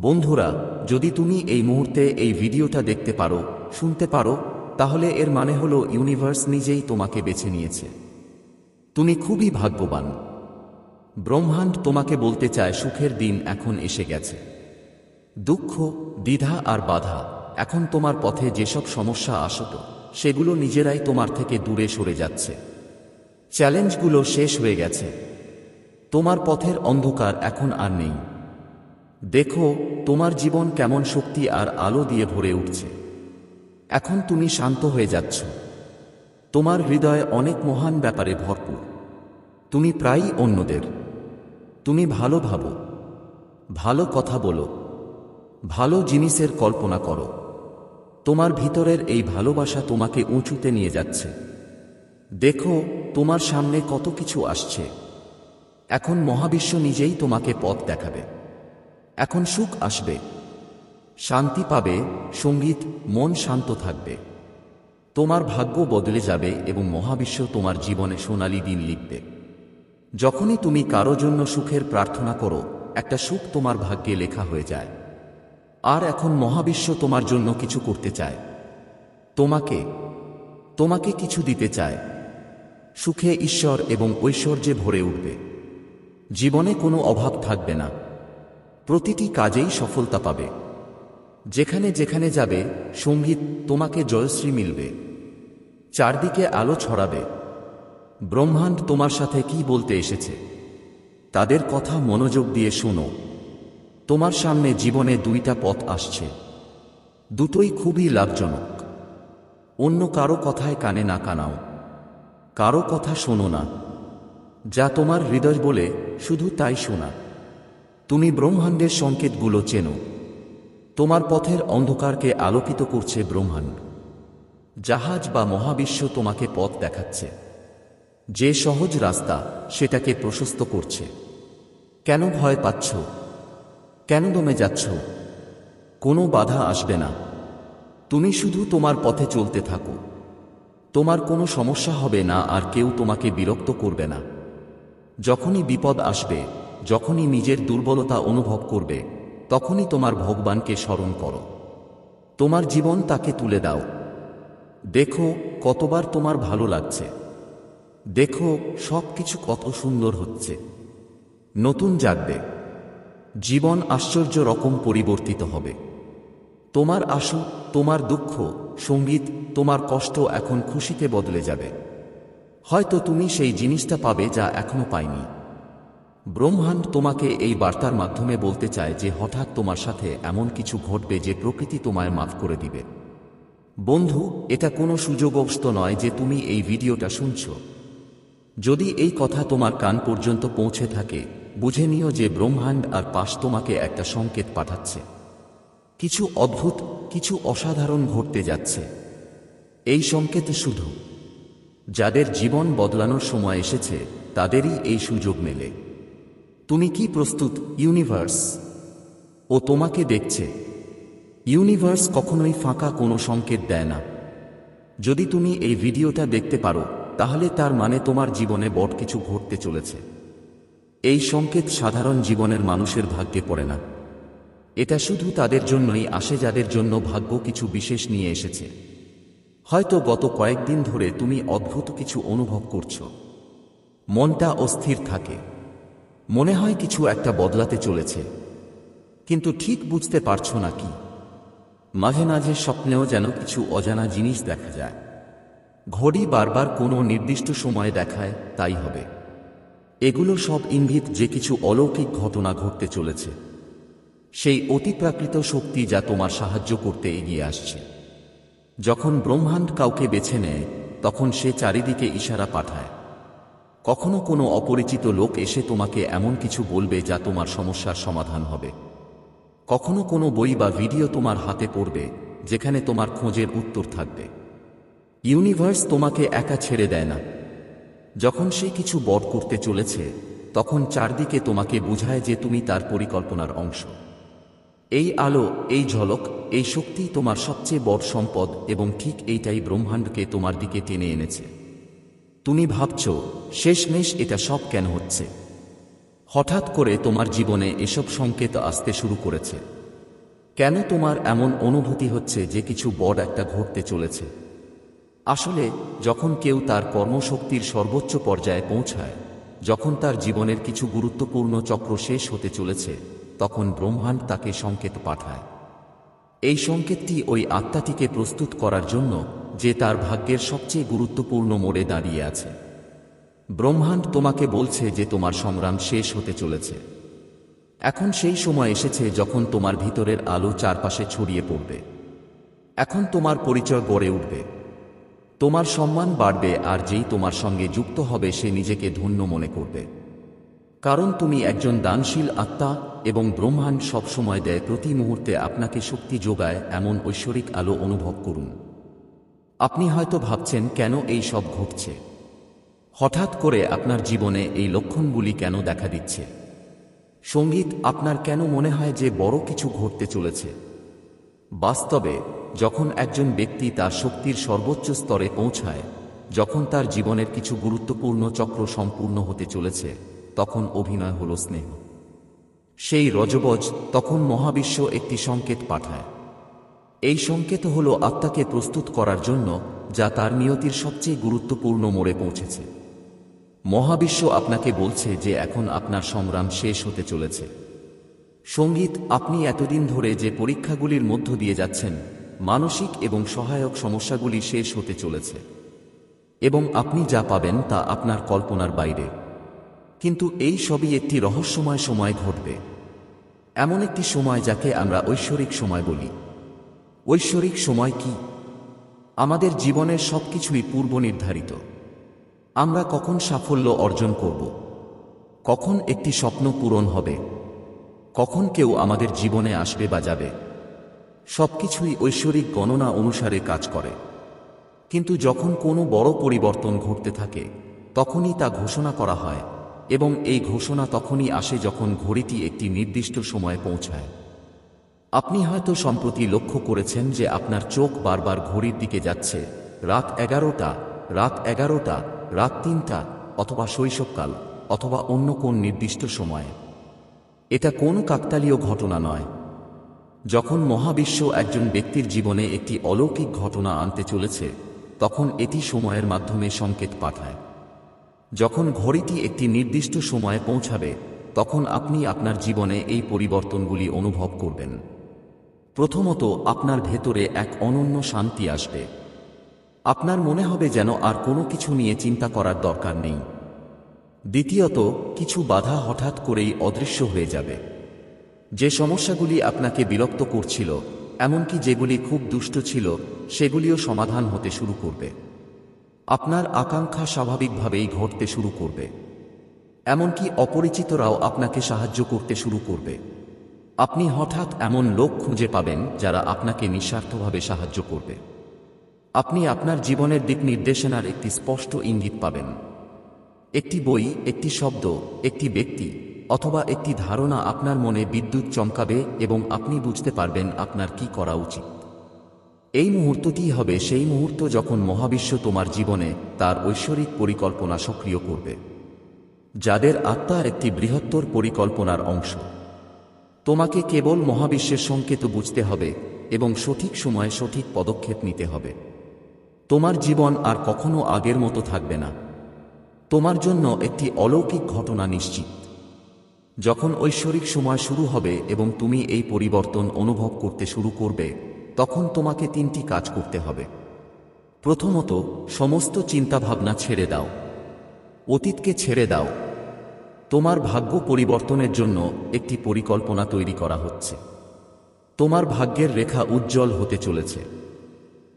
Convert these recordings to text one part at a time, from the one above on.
বন্ধুরা, যদি তুমি এই মুহূর্তে এই ভিডিওটা দেখতে পারো, শুনতে পারো, তাহলে এর মানে হলো ইউনিভার্স নিজেই তোমাকে বেছে নিয়েছে। তুমি খুবই ভাগ্যবান। ব্রহ্মাণ্ড তোমাকে বলতে চায় সুখের দিন এখন এসে গেছে। দুঃখ, দ্বিধা আর বাধা এখন তোমার পথে যেসব সমস্যা আসত, সেগুলো নিজেরাই তোমার থেকে দূরে সরে যাচ্ছে। চ্যালেঞ্জগুলো শেষ হয়ে গেছে। তোমার পথের অন্ধকার এখন আর নেই। দেখো তোমার জীবন কেমন শক্তি আর আলো দিয়ে ভরে উঠছে। এখন তুমি শান্ত হয়ে যাচ্ছ। তোমার হৃদয় অনেক মহান ব্যাপারে ভরপুর। তুমি প্রায়ই অন্যদের। তুমি ভালো ভাবো। ভালো কথা বলো। ভালো জিনিসের কল্পনা করো। তোমার ভিতরের এই ভালোবাসা তোমাকে উঁচুতে নিয়ে যাচ্ছে। দেখো, তোমার সামনে কত কিছু আসছে। এখন মহাবিশ্ব নিজেই তোমাকে পথ দেখাবে। এখন সুখ আসবে। শান্তি পাবে, সংগীত, মন শান্ত থাকবে। তোমার ভাগ্য বদলে যাবে এবং মহাবিশ্ব তোমার জীবনে সোনালী দিন লিখবে। যখনই তুমি কারও জন্য সুখের প্রার্থনা করো, একটা সুখ তোমার ভাগ্যে লেখা হয়ে যায়। আর এখন মহাবিশ্ব তোমার জন্য কিছু করতে চায়। তোমাকে তোমাকে কিছু দিতে চায়। সুখে ঈশ্বর এবং ঐশ্বর্যে ভরে উঠবে। জীবনে কোনো অভাব থাকবে না। প্রতিটি কাজেই সফলতা পাবে। যেখানে যেখানে যাবে, সংগীত তোমাকে জয়শ্রী মিলবে। চারদিকে আলো ছড়াবে। ব্রহ্মাণ্ড তোমার সাথে কি বলতে এসেছে? তাদের কথা মনোযোগ দিয়ে শোনো। তোমার সামনে জীবনে দুইটা পথ আসছে। দুটোই খুবই লাভজনক। অন্য কারও কথায় কানে না কানাও। কারও কথা শোনো না। যা তোমার হৃদয় বলে, শুধু তাই শোনা। তুমি ব্রহ্মাণ্ডের সংকেতগুলো চেনো। তোমার পথের অন্ধকারকে আলোকিত করছে ব্রহ্মাণ্ড। জাহাজ বা মহাবিশ্ব তোমাকে পথ দেখাচ্ছে। যে সহজ রাস্তা সেটাকে প্রশস্ত করছে। কেন ভয় পাচ্ছ? কেন দমে যাচ্ছ? কোনো বাধা আসবে না। তুমি শুধু তোমার পথে চলতে থাকো। তোমার কোনো সমস্যা হবে না আর কেউ তোমাকে বিরক্ত করবে না। যখনই বিপদ আসবে যখনই নিজের দুর্বলতা অনুভব করবে, তখনই তোমার ভগবানকে স্মরণ করো। তোমার জীবন তাকে তুলে দাও। দেখো কতবার তোমার ভালো লাগছে। দেখো সব কিছু কত সুন্দর হচ্ছে। নতুন জাগবে। জীবন আশ্চর্য রকম পরিবর্তিত হবে। তোমার আশু, তোমার দুঃখ, সংগীত, তোমার কষ্ট এখন খুশিতে বদলে যাবে। হয়তো তুমি সেই জিনিসটা পাবে যা এখনও পাইনি। ব্রহ্মাণ্ড তোমাকে এই বার্তার মাধ্যমে বলতে চায় যে হঠাৎ তোমার সাথে এমন কিছু ঘটবে যে প্রকৃতি তোমায় মাফ করে দিবে। বন্ধু, এটা কোনো সুযোগস্ত নয় যে তুমি এই ভিডিওটা শুনছ। যদি এই কথা তোমার কান পর্যন্ত পৌঁছে থাকে, বুঝে নিও যে ব্রহ্মাণ্ড আর পাশ তোমাকে একটা সংকেত পাঠাচ্ছে। কিছু অদ্ভুত, কিছু অসাধারণ ঘটতে যাচ্ছে। এই সংকেত শুধু। যাদের জীবন বদলানোর সময় এসেছে, তাদেরই এই সুযোগ মেলে। তুমি কি প্রস্তুত ইউনিভার্স ও তোমাকে দেখছে। ইউনিভার্স কখনোই ফাঁকা কোনো সংকেত দেয় না। যদি তুমি এই ভিডিওটা দেখতে পারো, তাহলে তার মানে তোমার জীবনে বট কিছু ঘটতে চলেছে। এই সংকেত সাধারণ জীবনের মানুষের ভাগ্যে পড়ে না। এটা শুধু তাদের জন্যই আসে যাদের জন্য ভাগ্য কিছু বিশেষ নিয়ে এসেছে। হয়তো গত কয়েকদিন ধরে তুমি অদ্ভুত কিছু অনুভব করছ। মনটা অস্থির থাকে। মনে হয় কিছু একটা বদলাতে চলেছে। কিন্তু ঠিক বুঝতে পারছ না কি। মাঝে মাঝে স্বপ্নেও যেন কিছু অজানা জিনিস দেখা যায়। ঘড়ি বারবার কোনো নির্দিষ্ট সময়ে দেখায়, তাই হবে। এগুলো সব ইঙ্গিত যে কিছু অলৌকিক ঘটনা ঘটতে চলেছে। সেই অতিপ্রাকৃত শক্তি যা তোমার সাহায্য করতে এগিয়ে আসছে। যখন ব্রহ্মাণ্ড কাউকে বেছে নেয়, তখন সে চারিদিকে ইশারা পাঠায়। কখনো কোনো অপরিচিত লোক এসে তোমাকে এমন কিছু বলবে যা তোমার সমস্যার সমাধান হবে। কখনো কোনো বই বা ভিডিও তোমার হাতে পড়বে, যেখানে তোমার খোঁজের উত্তর থাকবে। ইউনিভার্স তোমাকে একা ছেড়ে দেয় না। যখন সে কিছু বড় করতে চলেছে, তখন চারদিকে তোমাকে বুঝায় যে তুমি তার পরিকল্পনার অংশ। এই আলো, এই ঝলক, এই শক্তি তোমার সবচেয়ে বড় সম্পদ এবং ঠিক এইটাই ব্রহ্মাণ্ডকে তোমার দিকে টেনে এনেছে। তুমি ভাবছ, শেষমেশ এটা সব কেন হচ্ছে? হঠাৎ করে তোমার জীবনে এসব সংকেত আসতে শুরু করেছে। কেন তোমার এমন অনুভূতি হচ্ছে যে কিছু বড় একটা ঘটতে চলেছে? আসলে, যখন কেউ তার কর্মশক্তির সর্বোচ্চ পর্যায়ে পৌঁছায়, যখন তার জীবনের কিছু গুরুত্বপূর্ণ চক্র শেষ হতে চলেছে, তখন ব্রহ্মাণ্ড তাকে সংকেত পাঠায়। এই সংকেতটি ওই আত্মাটিকে প্রস্তুত করার জন্য যে তার ভাগ্যের সবচেয়ে গুরুত্বপূর্ণ মোড়ে দাঁড়িয়ে আছে। ব্রহ্মাণ্ড তোমাকে বলছে যে তোমার সংগ্রাম শেষ হতে চলেছে। এখন সেই সময় এসেছে যখন তোমার ভিতরের আলো চারপাশে ছড়িয়ে পড়বে। এখন তোমার পরিচয় গড়ে উঠবে। তোমার সম্মান বাড়বে আর যেই তোমার সঙ্গে যুক্ত হবে সে নিজেকে ধন্য মনে করবে। কারণ তুমি একজন দানশীল আত্মা এবং ব্রহ্মাণ্ড সবসময় দেয় প্রতি মুহূর্তে আপনাকে শক্তি যোগায় এমন ঐশ্বরিক আলো অনুভব করুন। আপনি হয়তো ভাবছেন, কেন এই সব ঘটছে? হঠাৎ করে আপনার জীবনে এই লক্ষণগুলি কেন দেখা দিচ্ছে? সংগীত আপনার কেন মনে হয় যে বড় কিছু ঘটতে চলেছে? বাস্তবে, যখন একজন ব্যক্তি তার শক্তির সর্বোচ্চ স্তরে পৌঁছায়, যখন তার জীবনের কিছু গুরুত্বপূর্ণ চক্র সম্পূর্ণ হতে চলেছে, তখন অভিনয় হল স্নেহ। সেই রজবজ তখন মহাবিশ্ব একটি সংকেত পাঠায়। এই সংকেত হল আত্মাকে প্রস্তুত করার জন্য, যা তার নিয়তির সবচেয়ে গুরুত্বপূর্ণ মোড়ে পৌঁছেছে। মহাবিশ্ব আপনাকে বলছে যে এখন আপনার সংগ্রাম শেষ হতে চলেছে। সংগীত, আপনি এতদিন ধরে যে পরীক্ষাগুলির মধ্য দিয়ে যাচ্ছেন, মানসিক এবং সহায়ক সমস্যাগুলি শেষ হতে চলেছে। এবং আপনি যা পাবেন তা আপনার কল্পনার বাইরে। কিন্তু এই সবই একটি রহস্যময় সময় ঘটবে। এমন একটি সময় যাকে আমরা ঐশ্বরিক সময় বলি। ঐশ্বরিক সময় কি? আমাদের জীবনের সবকিছুই পূর্ব নির্ধারিত আমরা কখন সাফল্য অর্জন করব? কখন একটি স্বপ্ন পূরণ হবে? কখন কেউ আমাদের জীবনে আসবে বা যাবে? সবকিছুই ঐশ্বরিক গণনা অনুসারে কাজ করে। কিন্তু যখন কোনো বড় পরিবর্তন ঘটতে থাকে, তখনই তা ঘোষণা করা হয় এবং এই ঘোষণা তখনই আসে যখন ঘড়িটি একটি নির্দিষ্ট সময়ে পৌঁছায়। আপনি হয়তো সম্প্রতি লক্ষ্য করেছেন যে আপনার চোখ বারবার ঘড়ির দিকে যাচ্ছে। রাত এগারোটা রাত এগারোটা, রাত তিনটা, অথবা শৈশবকাল, অথবা অন্য কোন নির্দিষ্ট সময়ে। এটা কোনো কাকতালীয় ঘটনা নয়। যখন মহাবিশ্ব একজন ব্যক্তির জীবনে একটি অলৌকিক ঘটনা আনতে চলেছে, তখন এটি সময়ের মাধ্যমে সংকেত পাঠায়। যখন ঘড়িটি একটি নির্দিষ্ট সময়ে পৌঁছাবে, তখন আপনি আপনার জীবনে এই পরিবর্তনগুলি অনুভব করবেন। প্রথমত আপনার ভেতরে এক অনন্য শান্তি আসবে। আপনার মনে হবে যেন আর কোনো কিছু নিয়ে চিন্তা করার দরকার নেই। দ্বিতীয়ত, কিছু বাধা হঠাৎ করেই অদৃশ্য হয়ে যাবে। যে সমস্যাগুলি আপনাকে বিরক্ত করছিল, এমনকি যেগুলি খুব দুষ্ট ছিল, সেগুলিও সমাধান হতে শুরু করবে। আপনার আকাঙ্ক্ষা স্বাভাবিকভাবেই ঘটতে শুরু করবে। এমনকি অপরিচিতরাও আপনাকে সাহায্য করতে শুরু করবে। আপনি হঠাৎ এমন লোক খুঁজে পাবেন যারা আপনাকে নিঃস্বার্থভাবে সাহায্য করবে। আপনি আপনার জীবনের দিক নির্দেশনার একটি স্পষ্ট ইঙ্গিত পাবেন। একটি বই, একটি শব্দ, একটি ব্যক্তি, অথবা একটি ধারণা আপনার মনে বিদ্যুৎ চমকাবে এবং আপনি বুঝতে পারবেন আপনার কি করা উচিত। এই মুহূর্তটি হবে সেই মুহূর্ত যখন মহাবিশ্ব তোমার জীবনে তার ঐশ্বরিক পরিকল্পনা সক্রিয় করবে। যাদের আত্মা একটি বৃহত্তর পরিকল্পনার অংশ। তোমাকে কেবল মহাবিশ্বের সংকেত বুঝতে হবে এবং সঠিক সময়ে সঠিক পদক্ষেপ নিতে হবে। তোমার জীবন আর কখনো আগের মতো থাকবে না। তোমার জন্য একটি অলৌকিক ঘটনা নিশ্চিত। যখন ঐশ্বরিক সময় শুরু হবে এবং তুমি এই পরিবর্তন অনুভব করতে শুরু করবে, তখন তোমাকে তিনটি কাজ করতে হবে। প্রথমত, সমস্ত চিন্তাভাবনা ছেড়ে দাও। অতীতকে ছেড়ে দাও। তোমার ভাগ্য পরিবর্তনের জন্য একটি পরিকল্পনা তৈরি করা হচ্ছে। তোমার ভাগ্যের রেখা উজ্জ্বল হতে চলেছে।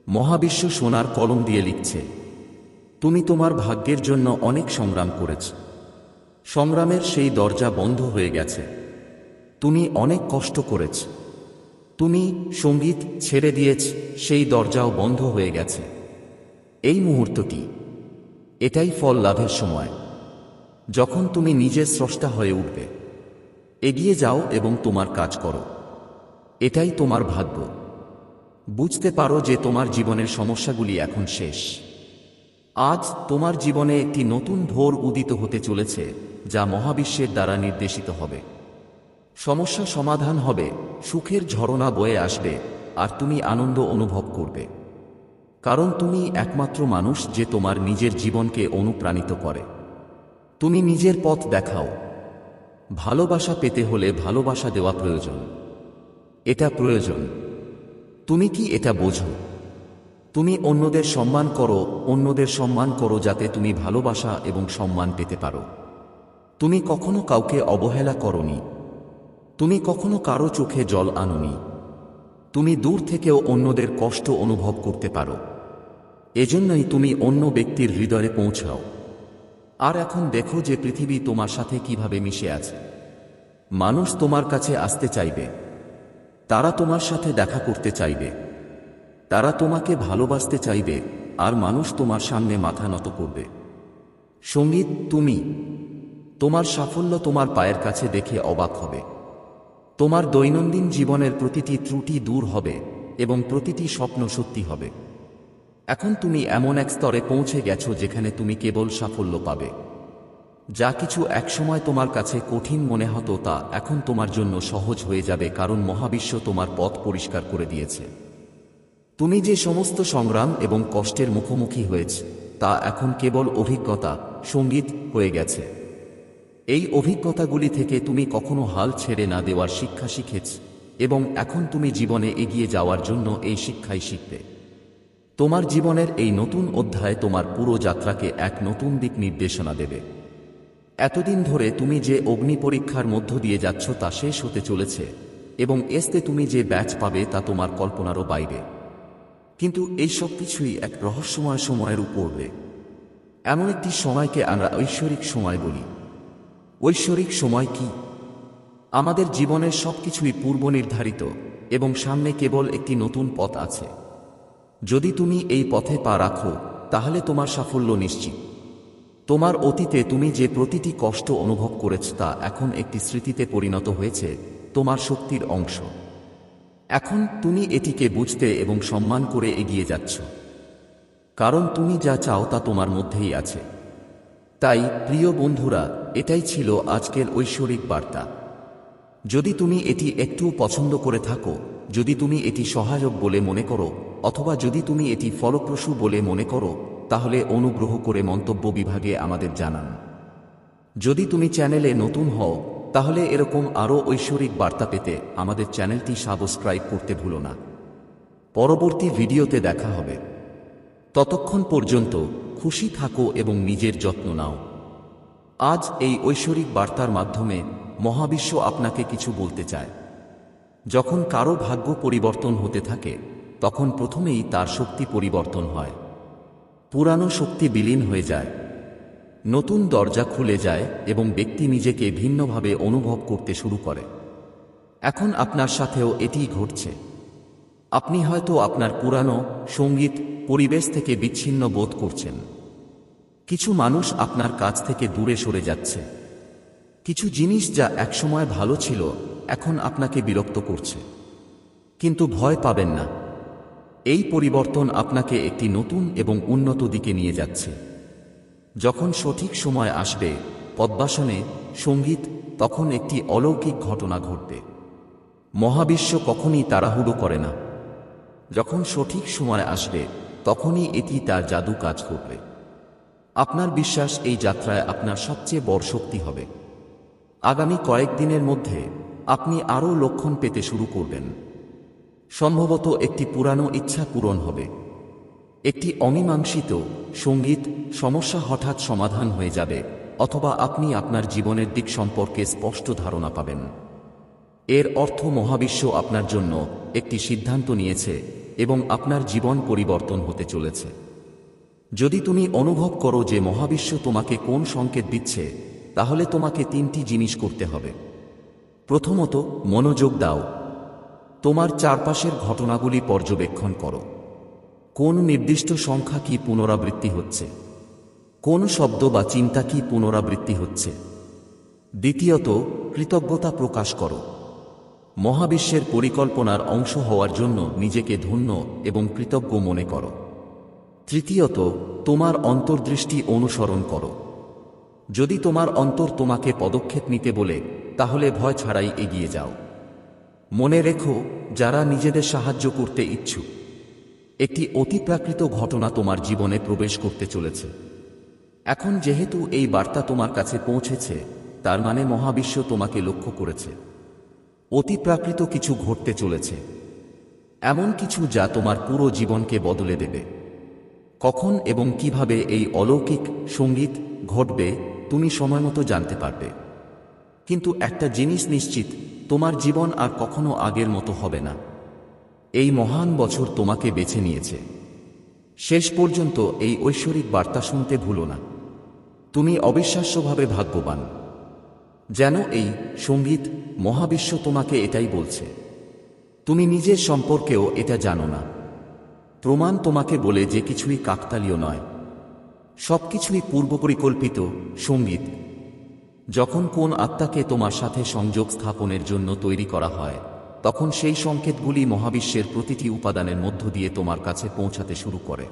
মহাবিশ্ব সোনার কলম দিয়ে লিখছে, তুমি তোমার ভাগ্যের জন্য অনেক সংগ্রাম করেছ। সংগ্রামের সেই দরজা বন্ধ হয়ে গেছে। তুমি অনেক কষ্ট করেছ। তুমি সংগীত ছেড়ে দিয়েছ, সেই দরজাও বন্ধ হয়ে গেছে। এই মুহূর্তটি, এটাই ফল লাভের সময়। যখন তুমি নিজের স্রষ্টা হয়ে উঠবে। এগিয়ে যাও এবং তোমার কাজ করো। এটাই তোমার ভাগ্য। বুঝতে পারো যে তোমার জীবনের সমস্যাগুলি এখন শেষ। আজ তোমার জীবনে একটি নতুন ভোর উদিত হতে চলেছে, যা মহাবিশ্বের দ্বারা নির্দেশিত হবে। সমস্যা সমাধান হবে, সুখের ঝরনা বয়ে আসবে, আর তুমি আনন্দ অনুভব করবে। কারণ তুমি একমাত্র মানুষ যে তোমার নিজের জীবনকে অনুপ্রাণিত করে। তুমি নিজের পথ দেখাও। ভালোবাসা পেতে হলে ভালোবাসা দেওয়া প্রয়োজন। এটা প্রয়োজন। তুমি কি এটা বোঝো? তুমি অন্যদের সম্মান করো, অন্যদের সম্মান করো যাতে তুমি ভালোবাসা এবং সম্মান পেতে পারো। তুমি কখনো কাউকে অবহেলা করনি। তুমি কখনো কারও চোখে জল আনোনি। তুমি দূর থেকেও অন্যদের কষ্ট অনুভব করতে পারো। এজন্যই তুমি অন্য ব্যক্তির হৃদয়ে পৌঁছাও। আর এখন দেখো যে পৃথিবী তোমার সাথে কীভাবে মিশে আছে। মানুষ তোমার কাছে আসতে চাইবে। তারা তোমার সাথে দেখা করতে চাইবে। তারা তোমাকে ভালোবাসতে চাইবে আর মানুষ তোমার সামনে মাথা নত করবে। সংগীত তুমি। তোমার সাফল্য তোমার পায়ের কাছে দেখে অবাক হবে। তোমার দৈনন্দিন জীবনের প্রতিটি ত্রুটি দূর হবে এবং প্রতিটি স্বপ্ন সত্যি হবে। এখন তুমি এমন এক স্তরে পৌঁছে গেছো যেখানে তুমি কেবল সাফল্য পাবে। যা কিছু একসময় তোমার কাছে কঠিন মনে হতো তা এখন তোমার জন্য সহজ হয়ে যাবে কারণ মহাবিশ্ব তোমার পথ পরিষ্কার করে দিয়েছে। তুমি যে সমস্ত সংগ্রাম এবং কষ্টের মুখোমুখি হয়েছে, তা এখন কেবল অভিজ্ঞতা, সংগীত হয়ে গেছে। এই অভিজ্ঞতাগুলি থেকে তুমি কখনো হাল ছেড়ে না দেওয়ার শিক্ষা শিখেছ এবং এখন তুমি জীবনে এগিয়ে যাওয়ার জন্য এই শিক্ষাই শিখবে। তোমার জীবনের এই নতুন অধ্যায় তোমার পুরো যাত্রাকে এক নতুন দিক নির্দেশনা দেবে। এতদিন ধরে তুমি যে অগ্নি পরীক্ষার মধ্য দিয়ে যাচ্ছ তা শেষ হতে চলেছে, এবং এসতে তুমি যে ব্যাচ পাবে তা তোমার কল্পনারও বাইরে। কিন্তু এই সব কিছুই এক রহস্যময় সময়ের উপরে এমন একটি সময়কে আমরা ঐশ্বরিক সময় বলি। ঐশ্বরিক সময় কি? আমাদের জীবনের সব কিছুই পূর্ব নির্ধারিত এবং সামনে কেবল একটি নতুন পথ আছে। যদি তুমি এই পথে পা রাখো, তাহলে তোমার সাফল্য নিশ্চিত। তোমার অতীতে তুমি যে প্রতিটি কষ্ট অনুভব করেছ তা এখন একটি স্মৃতিতে পরিণত হয়েছে, তোমার শক্তির অংশ। এখন তুমি এটিকে বুঝতে এবং সম্মান করে এগিয়ে যাচ্ছ। কারণ তুমি যা চাও তা তোমার মধ্যেই আছে। তাই, প্রিয় বন্ধুরা, এটাই ছিল আজকের ঐশ্বরিক বার্তা। যদি তুমি এটি একটু পছন্দ করে থাকো, যদি তুমি এটি সহায়ক বলে মনে করো অথবা যদি তুমি এটি ফলপ্রসূ বলে মনে করো, তাহলে অনুগ্রহ করে মন্তব্য বিভাগে আমাদের জানান। যদি তুমি চ্যানেলে নতুন হও, তাহলে এরকম আরও ঐশ্বরিক বার্তা পেতে আমাদের চ্যানেলটি সাবস্ক্রাইব করতে ভুলো না। পরবর্তী ভিডিওতে দেখা হবে। ততক্ষণ পর্যন্ত খুশি থাকো এবং নিজের যত্ন নাও। আজ এই ঐশ্বরিক বার্তার মাধ্যমে মহাবিশ্ব আপনাকে কিছু বলতে চায়। যখন কারও ভাগ্য পরিবর্তন হতে থাকে তখন প্রথমেই তার শক্তি পরিবর্তন হয়। পুরানো শক্তি বিলীন হয়ে যায়। নতুন দরজা খুলে যায় এবং ব্যক্তি নিজেকে ভিন্নভাবে অনুভব করতে শুরু করে। এখন আপনার সাথেও এটিই ঘটছে। আপনি হয়তো আপনার পুরানো, সংগীত, পরিবেশ থেকে বিচ্ছিন্ন বোধ করছেন। কিছু মানুষ আপনার কাছ থেকে দূরে সরে যাচ্ছে। কিছু জিনিস যা একসময় ভালো ছিল, এখন আপনাকে বিরক্ত করছে। কিন্তু ভয় পাবেন না। এই পরিবর্তন আপনাকে একটি নতুন এবং উন্নত দিকে নিয়ে যাচ্ছে। যখন সঠিক সময় আসবে, পদ্মাসনে, সংগীত, তখন একটি অলৌকিক ঘটনা ঘটবে। মহাবিশ্ব কখনই তাড়াহুড়ো করে না। যখন সঠিক সময় আসবে, তখনই এটি তার জাদু কাজ করবে। আপনার বিশ্বাস এই যাত্রায় আপনার সবচেয়ে বড় শক্তি হবে। আগামী কয়েকদিনের মধ্যে আপনি আরও লক্ষণ পেতে শুরু করবেন। সম্ভবত একটি পুরানো ইচ্ছা পূরণ হবে। একটি অমীমাংসিত সংগীত সমস্যা হঠাৎ সমাধান হয়ে যাবে, অথবা আপনি আপনার জীবনের দিক সম্পর্কে স্পষ্ট ধারণা পাবেন। এর অর্থ মহাবিশ্ব আপনার জন্য একটি সিদ্ধান্ত নিয়েছে এবং আপনার জীবন পরিবর্তন হতে চলেছে। যদি তুমি অনুভব করো যে মহাবিশ্ব তোমাকে কোন সংকেত দিচ্ছে, তাহলে তোমাকে তিনটি জিনিস করতে হবে। প্রথমত, মনোযোগ দাও। তোমার চারপাশের ঘটনাগুলি পর্যবেক্ষণ করো। কোন নির্দিষ্ট সংখ্যা কি পুনরাবৃত্তি হচ্ছে? কোন শব্দ বা চিন্তা কি পুনরাবৃত্তি হচ্ছে? দ্বিতীয়ত, কৃতজ্ঞতা প্রকাশ করো। মহাবিশ্বের পরিকল্পনার অংশ হওয়ার জন্য নিজেকে ধন্য এবং কৃতজ্ঞ মনে করো। তৃতীয়ত, তোমার অন্তর্দৃষ্টি অনুসরণ করো। যদি তোমার অন্তর তোমাকে পদক্ষেপ নিতে বলে, তাহলে ভয় ছাড়াই এগিয়ে যাও। মনে রেখো, যারা নিজেদের সাহায্য করতে ইচ্ছুক। একটি অতিপ্রাকৃত ঘটনা তোমার জীবনে প্রবেশ করতে চলেছে। এখন যেহেতু এই বার্তা তোমার কাছে পৌঁছেছে, তার মানে মহাবিশ্ব তোমাকে লক্ষ্য করেছে। অতিপ্রাকৃত কিছু ঘটতে চলেছে। এমন কিছু যা তোমার পুরো জীবনকে বদলে দেবে। কখন এবং কীভাবে এই অলৌকিক সংগীত ঘটবে, তুমি সময়মতো জানতে পারবে। কিন্তু একটা জিনিস নিশ্চিত তোমার জীবন আর কখনো আগের মতো হবে না। এই মহান বছর তোমাকে বেছে নিয়েছে। শেষ পর্যন্ত এই ঐশ্বরিক বার্তা শুনতে ভুলো না। তুমি অবিশ্বাস্যভাবে ভাগ্যবান। যেন এই সংগীত মহাবিশ্ব তোমাকে এটাই বলছে। তুমি নিজের সম্পর্কেও এটা জানো না। প্রমাণ তোমাকে বলে যে কিছুই কাকতালীয় নয়। সবকিছুই পূর্বপরিকল্পিত সংগীত। যখন কোন আত্মাকে তোমার সাথে সংযোগ স্থাপনের জন্য তৈরি করা হয়, তখন সেই সংকেতগুলি মহাবিশ্বের প্রতিটি উপাদানের মধ্য দিয়ে তোমার কাছে পৌঁছাতে শুরু করে।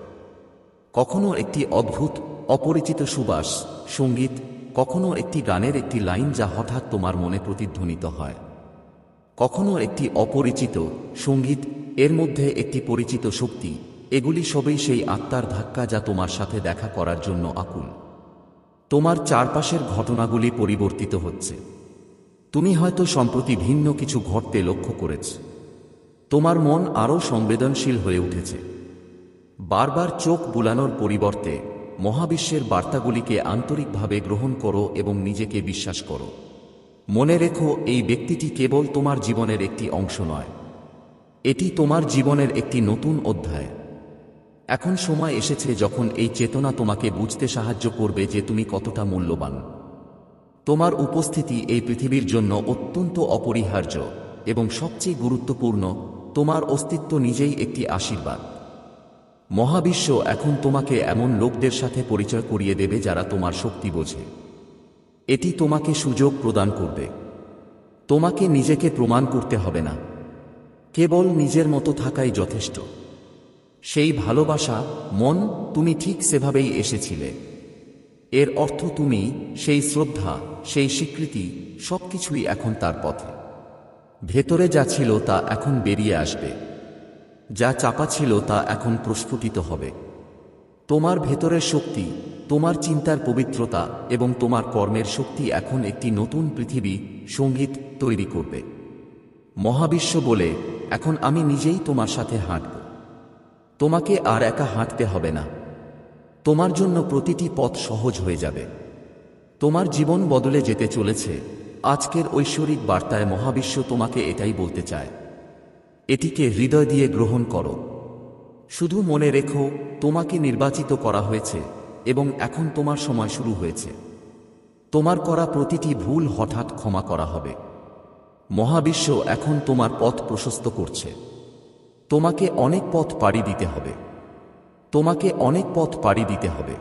কখনো একটি অদ্ভুত, অপরিচিত সুবাস, সংগীত, কখনো একটি গানের একটি লাইন যা হঠাৎ তোমার মনে প্রতিধ্বনিত হয়। কখনো একটি অপরিচিত, সংগীত, এর মধ্যে একটি পরিচিত শক্তি, এগুলি সবই সেই আত্মার ধাক্কা যা তোমার সাথে দেখা করার জন্য আকুল। তোমার চারপাশের ঘটনাগুলি পরিবর্তিত হচ্ছে। তুমি হয়তো সম্প্রতি ভিন্ন কিছু ঘটতে লক্ষ্য করেছ। তোমার মন আরও সংবেদনশীল হয়ে উঠেছে। বারবার চোখ বুলানোর পরিবর্তে মহাবিশ্বের বার্তাগুলিকে আন্তরিকভাবে গ্রহণ করো এবং নিজেকে বিশ্বাস করো। মনে রেখো, এই ব্যক্তিটি কেবল তোমার জীবনের একটি অংশ নয়। এটি তোমার জীবনের একটি নতুন অধ্যায়। এখন সময় এসেছে যখন এই চেতনা তোমাকে বুঝতে সাহায্য করবে যে তুমি কতটা মূল্যবান। তোমার উপস্থিতি এই পৃথিবীর জন্য অত্যন্ত অপরিহার্য এবং সবচেয়ে গুরুত্বপূর্ণ, তোমার অস্তিত্ব নিজেই একটি আশীর্বাদ। মহাবিশ্ব এখন তোমাকে এমন লোকদের সাথে পরিচয় করিয়ে দেবে যারা তোমার শক্তি বোঝে। এটি তোমাকে সুযোগ প্রদান করবে। তোমাকে নিজেকে প্রমাণ করতে হবে না। কেবল নিজের মতো থাকাই যথেষ্ট। সেই ভালোবাসা, মন তুমি ঠিক সেভাবেই এসেছিলে। এর অর্থ তুমি, সেই শ্রদ্ধা, সেই স্বীকৃতি, সবকিছুই এখন তার পথে। ভেতরে যা ছিল তা এখন বেরিয়ে আসবে। যা চাপা ছিল তা এখন প্রস্ফুটিত হবে। তোমার ভেতরের শক্তি, তোমার চিন্তার পবিত্রতা এবং তোমার কর্মের শক্তি এখন একটি নতুন পৃথিবী, সংগীত তৈরি করবে। মহাবিশ্ব বলে, এখন আমি নিজেই তোমার সাথে হাঁটব। তোমাকে আর একা হাঁটতে হবে না। তোমার জন্য প্রতিটি পথ সহজ হয়ে যাবে। তোমার জীবন বদলে যেতে চলেছে। আজকের ঐশ্বরিক বার্তায় মহাবিশ্ব তোমাকে এটাই বলতে চায়। এটিকে হৃদয় দিয়ে গ্রহণ করো। শুধু মনে রেখো, তোমাকে নির্বাচিত করা হয়েছে এবং এখন তোমার সময় শুরু হয়েছে। তোমার করা প্রতিটি ভুল হঠাৎ ক্ষমা করা হবে। মহাবিশ্ব এখন তোমার পথ প্রশস্ত করছে। তোমাকে অনেক পথ পাড়ি দিতে হবে। তোমাকে অনেক পথ পাড়ি দিতে হবে।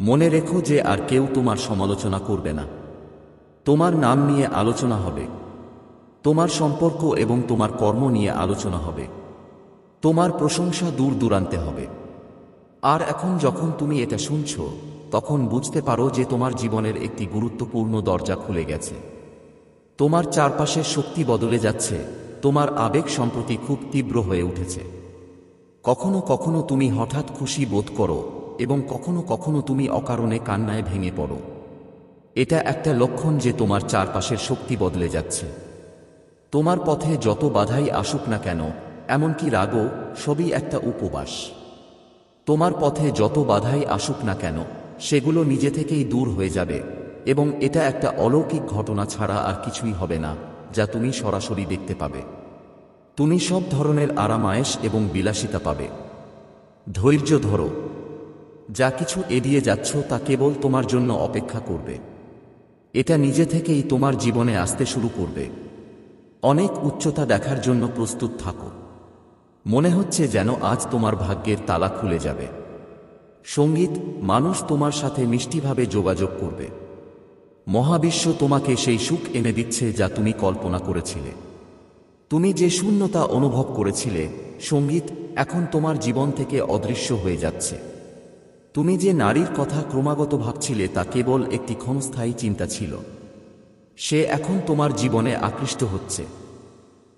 মনে রেখো যে আর কেউ তোমার সমালোচনা করবে না। তোমার নাম নিয়ে আলোচনা হবে। তোমার সম্পর্ক এবং তোমার কর্ম নিয়ে আলোচনা হবে। তোমার প্রশংসা দূর দূরান্তে হবে। আর এখন যখন তুমি এটা শুনছ, তখন বুঝতে পারো যে তোমার জীবনের একটি গুরুত্বপূর্ণ দরজা খুলে গেছে। তোমার চারপাশের শক্তি বদলে যাচ্ছে। তোমার আবেগ সম্প্রতি খুব তীব্র হয়ে উঠেছে। কখনো কখনো তুমি হঠাৎ খুশি বোধ করো এবং কখনো কখনো তুমি অকারণে কান্নায় ভেঙে পড়ো। এটা একটা লক্ষণ যে তোমার চারপাশের শক্তি বদলে যাচ্ছে। তোমার পথে যত বাধাই আসুক না কেন, এমনকি রাগও সবই একটা উপবাস। তোমার পথে যত বাধাই আসুক না কেন, সেগুলো নিজে থেকেই দূর হয়ে যাবে এবং এটা একটা অলৌকিক ঘটনা ছাড়া আর কিছুই হবে না। যা তুমি সরাসরি দেখতে পাবে। তুমি সব ধরনের আরামায়েশ এবং বিলাসিতা পাবে। ধৈর্য ধরো। যা কিছু এড়িয়ে যাচ্ছ তা কেবল তোমার জন্য অপেক্ষা করবে। এটা নিজে থেকেই তোমার জীবনে আসতে শুরু করবে। অনেক উচ্চতা দেখার জন্য প্রস্তুত থাকো। মনে হচ্ছে যেন আজ তোমার ভাগ্যের তালা খুলে যাবে। সংগীত, মানুষ তোমার সাথে মিষ্টিভাবে যোগাযোগ করবে। মহাবিশ্ব তোমাকে সেই সুখ এনে দিচ্ছে যা তুমি কল্পনা করেছিলে। তুমি যে শূন্যতা অনুভব করেছিলে, সংগীত এখন তোমার জীবন থেকে অদৃশ্য হয়ে যাচ্ছে। তুমি যে নারীর কথা ক্রমাগত ভাবছিলে, তা কেবল একটি ক্ষণস্থায়ী চিন্তা ছিল। সে এখন তোমার জীবনে আকৃষ্ট হচ্ছে।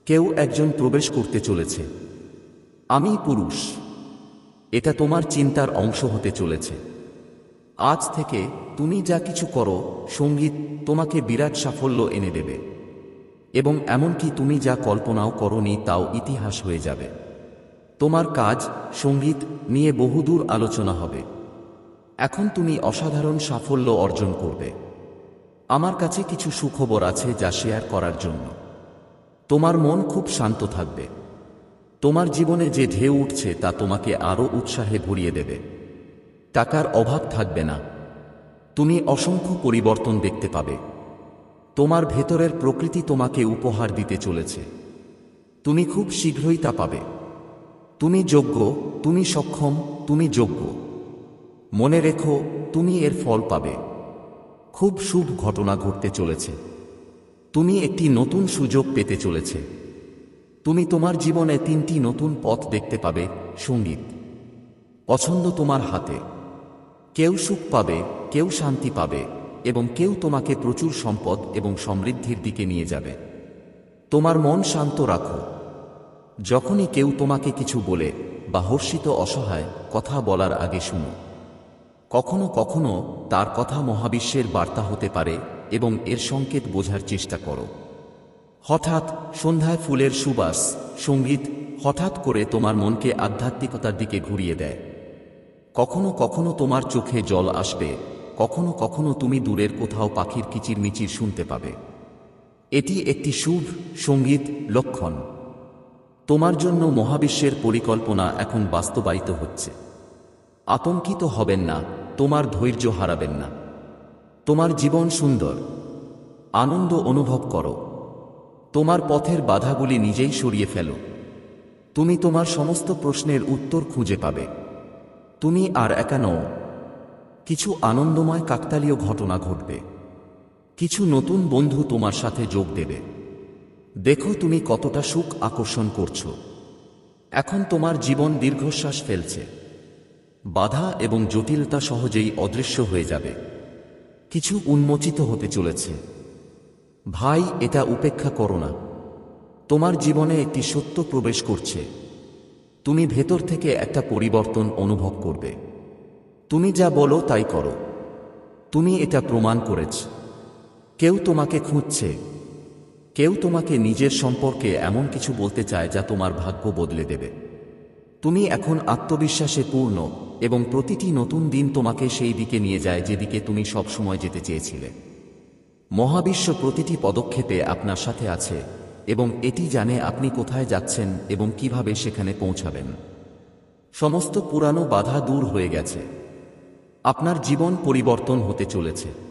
কেউ একজন প্রবেশ করতে চলেছে। আমি পুরুষ। এটা তোমার চিন্তার অংশ হতে চলেছে। আজ থেকে তুমি যা কিছু করো, সংগীত তোমাকে বিরাট সাফল্য এনে দেবে। এবং এমনকি তুমি যা কল্পনাও করনি তাও ইতিহাস হয়ে যাবে। তোমার কাজ, সংগীত নিয়ে বহুদূর আলোচনা হবে। এখন তুমি অসাধারণ সাফল্য অর্জন করবে। আমার কাছে কিছু সুখবর আছে যা শেয়ার করার জন্য। তোমার মন খুব শান্ত থাকবে। তোমার জীবনে যে ঢেউ উঠছে তা তোমাকে আরও উৎসাহে ভরিয়ে দেবে। টাকার অভাব থাকবে না। তুমি অসংখ্য পরিবর্তন দেখতে পাবে। তোমার ভেতরের প্রকৃতি তোমাকে উপহার দিতে চলেছে। তুমি খুব শীঘ্রই তা পাবে। তুমি যোগ্য, তুমি সক্ষম, তুমি যোগ্য। মনে রেখো, তুমি এর ফল পাবে। খুব শুভ ঘটনা ঘটতে চলেছে। তুমি একটি নতুন সুযোগ পেতে চলেছে। তুমি তোমার জীবনে তিনটি নতুন পথ দেখতে পাবে, সংগীত। পছন্দ তোমার হাতে। কেউ সুখ পাবে, কেউ শান্তি পাবে, এবং কেউ তোমাকে প্রচুর সম্পদ এবং সমৃদ্ধির দিকে নিয়ে যাবে। তোমার মন শান্ত রাখো। যখনই কেউ তোমাকে কিছু বলে বা হর্ষিত অসহায় কথা বলার আগে শুনো। কখনো কখনো তার কথা মহাবিশ্বের বার্তা হতে পারে এবং এর সংকেত বোঝার চেষ্টা করো। হঠাৎ সন্ধ্যায় ফুলের সুবাস, সংগীত হঠাৎ করে তোমার মনকে আধ্যাত্মিকতার দিকে ঘুরিয়ে দেয়। কখনো কখনো তোমার চোখে জল আসবে, কখনো কখনো তুমি দূরের কোথাও পাখির কিচিরমিচির শুনতে পাবে। এটি একটি শুভ সংগীত লক্ষণ। তোমার জন্য মহাবিশ্বের পরিকল্পনা এখন বাস্তবায়িত হচ্ছে। আতঙ্কিত হবেন না, তোমার ধৈর্য হারাবেন না। তোমার জীবন সুন্দর। আনন্দ অনুভব করো। তোমার পথের বাধাগুলি নিজেই সরিয়ে ফেলো। তুমি তোমার সমস্ত প্রশ্নের উত্তর খুঁজে পাবে। তুমি আর একা নও। কিছু আনন্দময় কাকতালীয় ঘটনা ঘটবে। কিছু নতুন বন্ধু তোমার সাথে যোগ দেবে। দেখো তুমি কতটা সুখ আকর্ষণ করছ। এখন তোমার জীবন দীর্ঘশ্বাস ফেলছে। বাধা এবং জটিলতা সহজেই অদৃশ্য হয়ে যাবে। কিছু উন্মোচিত হতে চলেছে। ভাই, এটা উপেক্ষা করো না। তোমার জীবনে একটি সত্য প্রবেশ করছে। তুমি ভেতর থেকে একটা পরিবর্তন অনুভব করবে। তুমি যা বলো তাই করো। তুমি এটা প্রমাণ করেছ। কেউ তোমাকে খুঁজছে। কেউ তোমাকে নিজের সম্পর্কে এমন কিছু বলতে চায় যা তোমার ভাগ্য বদলে দেবে। তুমি এখন আত্মবিশ্বাসে পূর্ণ এবং প্রতিটি নতুন দিন তোমাকে সেই দিকে নিয়ে যায় যেদিকে তুমি সবসময় যেতে চেয়েছিলে। মহাবিশ্ব প্রতিটি পদক্ষেপে আপনার সাথে আছে। এবং এটি জানে আপনি কোথায় যাচ্ছেন এবং কীভাবে সেখানে পৌঁছাবেন। সমস্ত পুরানো বাধা দূর হয়ে গেছে। আপনার জীবন পরিবর্তন হতে চলেছে।